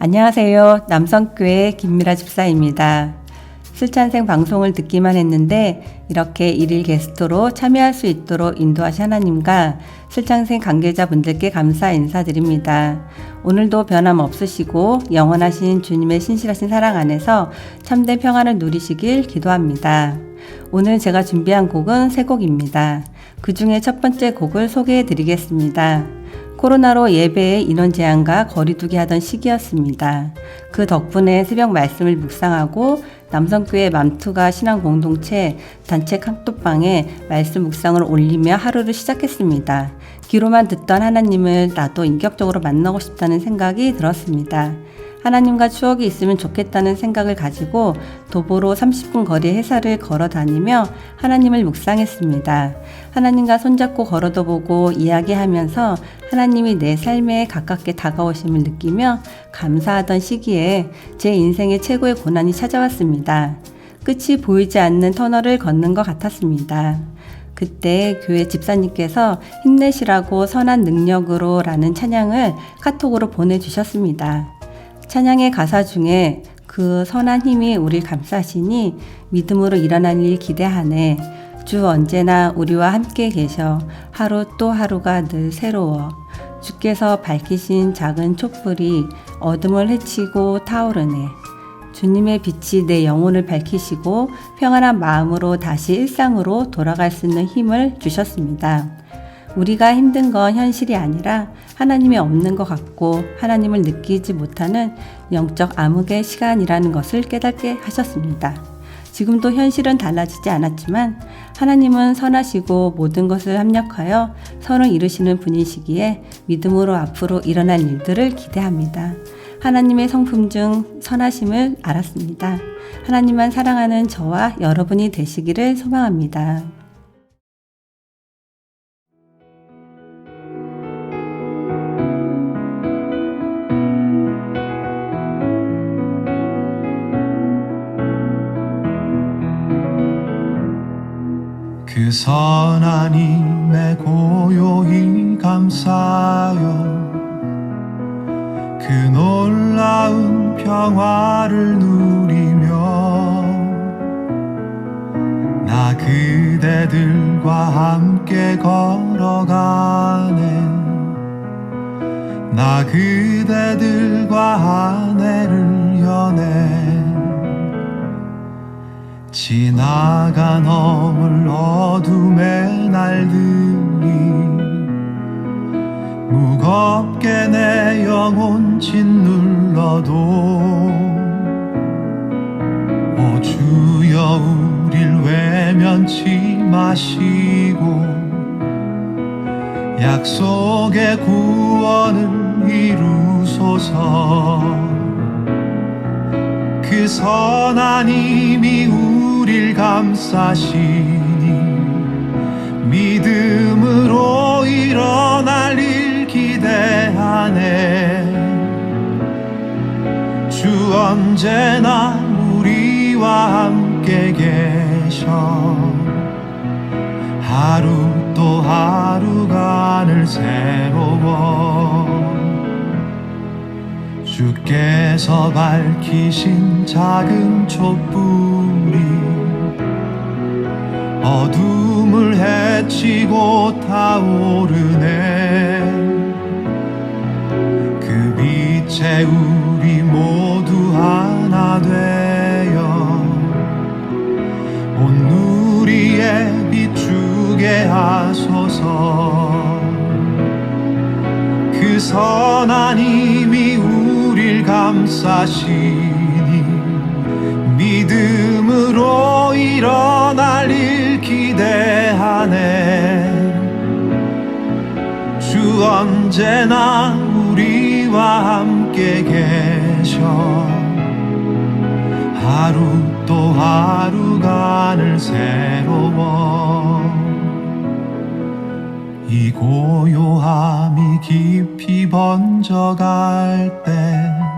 안녕하세요. 남성교회 김미라 집사입니다. 슬찬생 방송을 듣기만 했는데 이렇게 일일 게스트로 참여할 수 있도록 인도하신 하나님과 슬찬생 관계자분들께 감사 인사드립니다. 오늘도 변함없으시고 영원하신 주님의 신실하신 사랑 안에서 참된 평안을 누리시길 기도합니다. 오늘 제가 준비한 곡은 세 곡입니다. 그 중에 첫 번째 곡을 소개해 드리겠습니다. 코로나로 예배의 인원 제한과 거리두기 하던 시기였습니다. 그 덕분에 새벽 말씀을 묵상하고 남성교회 맘투가 신앙 공동체 단체 칸톡방에 말씀 묵상을 올리며 하루를 시작했습니다. 귀로만 듣던 하나님을 나도 인격적으로 만나고 싶다는 생각이 들었습니다. 하나님과 추억이 있으면 좋겠다는 생각을 가지고 도보로 30분 거리 회사를 걸어 다니며 하나님을 묵상했습니다. 하나님과 손잡고 걸어도 보고 이야기하면서 하나님이 내 삶에 가깝게 다가오심을 느끼며 감사하던 시기에 제 인생의 최고의 고난이 찾아왔습니다. 끝이 보이지 않는 터널을 걷는 것 같았습니다. 그때 교회 집사님께서 힘내시라고 선한 능력으로 라는 찬양을 카톡으로 보내주셨습니다. 찬양의 가사 중에 그 선한 힘이 우리 감싸시니 믿음으로 일어날 일 기대하네. 주 언제나 우리와 함께 계셔. 하루 또 하루가 늘 새로워. 주께서 밝히신 작은 촛불이 어둠을 헤치고 타오르네. 주님의 빛이 내 영혼을 밝히시고 평안한 마음으로 다시 일상으로 돌아갈 수 있는 힘을 주셨습니다. 우리가 힘든 건 현실이 아니라 하나님이 없는 것 같고 하나님을 느끼지 못하는 영적 암흑의 시간이라는 것을 깨닫게 하셨습니다. 지금도 현실은 달라지지 않았지만 하나님은 선하시고 모든 것을 합력하여 선을 이루시는 분이시기에 믿음으로 앞으로 일어날 일들을 기대합니다. 하나님의 성품 중 선하심을 알았습니다. 하나님만 사랑하는 저와 여러분이 되시기를 소망합니다. 힘 내 영혼 짓눌러도 오 주여 우릴 외면치 마시고 약속의 구원을 이루소서. 그 선한 힘이 우릴 감싸시니 믿음으로 일어 언제나 우리와 함께 계셔. 하루 또 하루가 늘 새로워. 주께서 밝히신 작은 촛불이 어둠을 헤치고 타오르네. 그 빛에 우 선한 힘이 우릴 감싸시니 믿음으로 일어날 일 기대하네. 주 언제나 우리와 함께 계셔. 하루 또 하루가 늘 새로워 이 고요함이 깊이 번져갈 때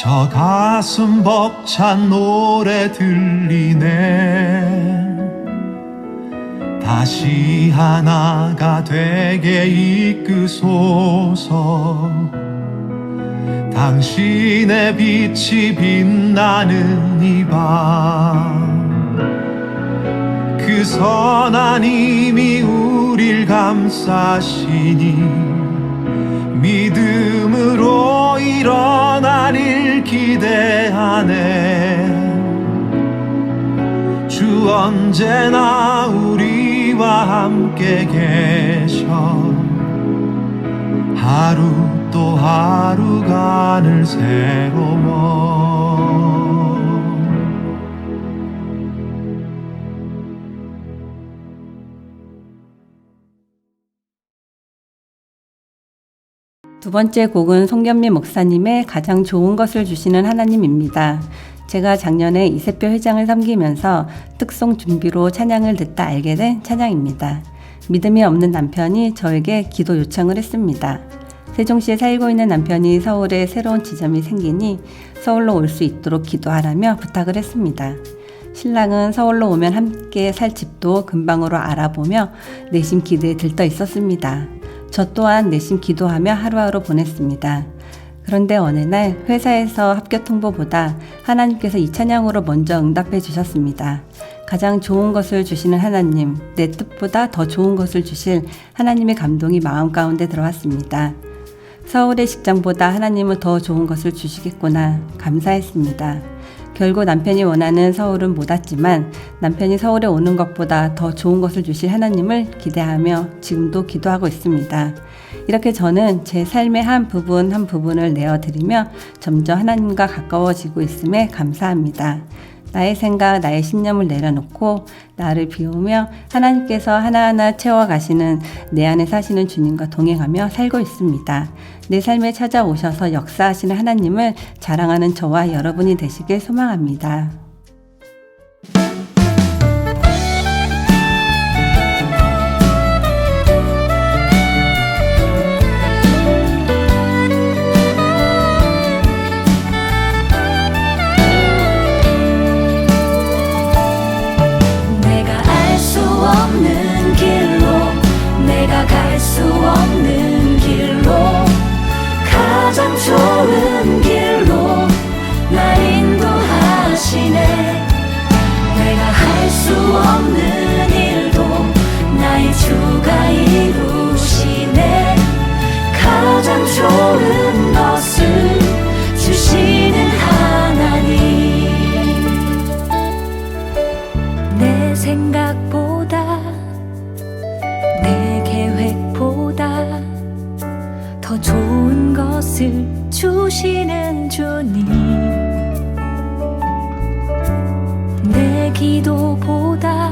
저 가슴 벅찬 노래 들리네. 다시 하나가 되게 이끄소서. 당신의 빛이 빛나는 이밤 그 선한 힘이 우릴 감싸시니 믿음으로 일어나릴 기대하네. 주 언제나 우리와 함께 계셔. 하루 또 하늘 새로워 두 번째 곡은 송견미 목사님의 가장 좋은 것을 주시는 하나님입니다. 제가 작년에 이세표 회장을 섬기면서 특송 준비로 찬양을 듣다 알게 된 찬양입니다. 믿음이 없는 남편이 저에게 기도 요청을 했습니다. 세종시에 살고 있는 남편이 서울에 새로운 지점이 생기니 서울로 올 수 있도록 기도하라며 부탁을 했습니다. 신랑은 서울로 오면 함께 살 집도 금방으로 알아보며 내심 기대에 들떠 있었습니다. 저 또한 내심 기도하며 하루하루 보냈습니다. 그런데 어느 날 회사에서 합격 통보보다 하나님께서 이 찬양으로 먼저 응답해 주셨습니다. 가장 좋은 것을 주시는 하나님, 내 뜻보다 더 좋은 것을 주실 하나님의 감동이 마음 가운데 들어왔습니다. 서울의 직장보다 하나님은 더 좋은 것을 주시겠구나 감사했습니다. 결국 남편이 원하는 서울은 못 왔지만 남편이 서울에 오는 것보다 더 좋은 것을 주실 하나님을 기대하며 지금도 기도하고 있습니다. 이렇게 저는 제 삶의 한 부분 한 부분을 내어드리며 점점 하나님과 가까워지고 있음에 감사합니다. 나의 생각, 나의 신념을 내려놓고 나를 비우며 하나님께서 하나하나 채워가시는 내 안에 사시는 주님과 동행하며 살고 있습니다. 내 삶에 찾아오셔서 역사하시는 하나님을 자랑하는 저와 여러분이 되시길 소망합니다. 기도보다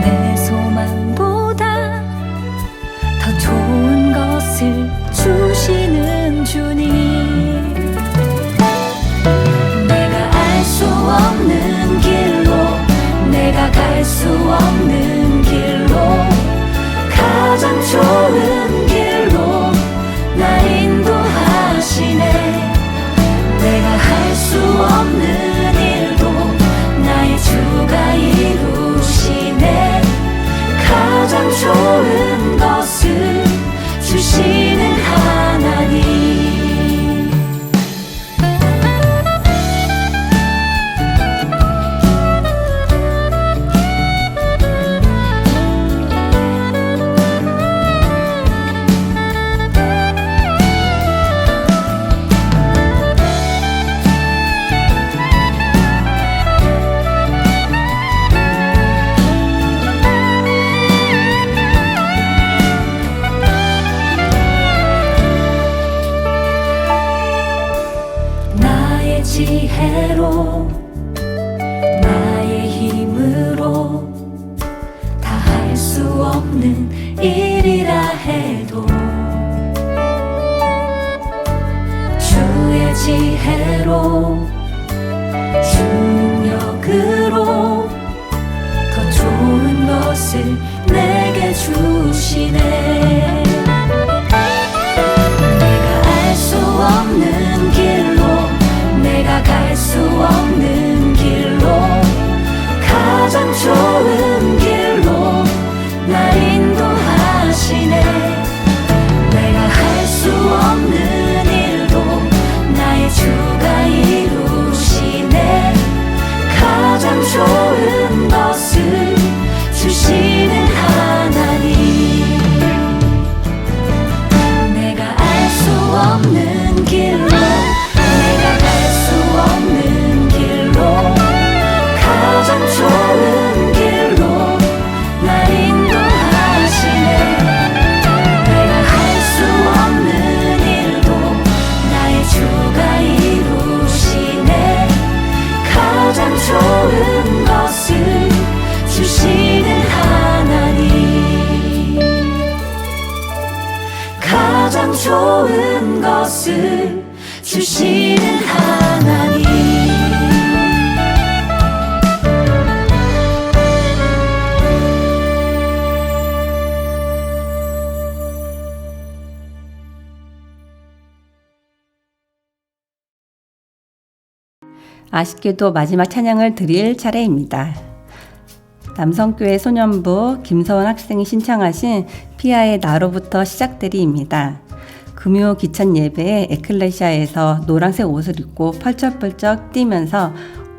내 소망보다 더 좋은 것을 주시는 주님. 내가 알 수 없는 길로 내가 갈 수 없는 길로 가장 좋은 가장 좋은 것을 주시는 하나님 아쉽게도 마지막 찬양을 드릴 차례입니다. 남성교회 소년부 김서원 학생이 신청하신 피아의 나로부터 시작되리입니다. 금요 기천 예배에 에클레시아에서 노란색 옷을 입고 펄쩍펄쩍 뛰면서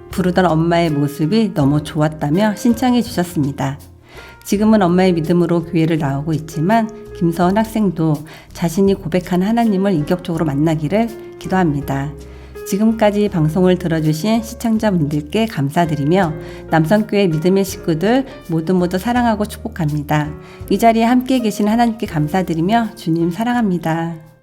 부르던 엄마의 모습이 너무 좋았다며 신청해 주셨습니다. 지금은 엄마의 믿음으로 교회를 나오고 있지만 김서원 학생도 자신이 고백한 하나님을 인격적으로 만나기를 기도합니다. 지금까지 방송을 들어주신 시청자분들께 감사드리며 남성교회 믿음의 식구들 모두 모두 사랑하고 축복합니다. 이 자리에 함께 계신 하나님께 감사드리며 주님 사랑합니다.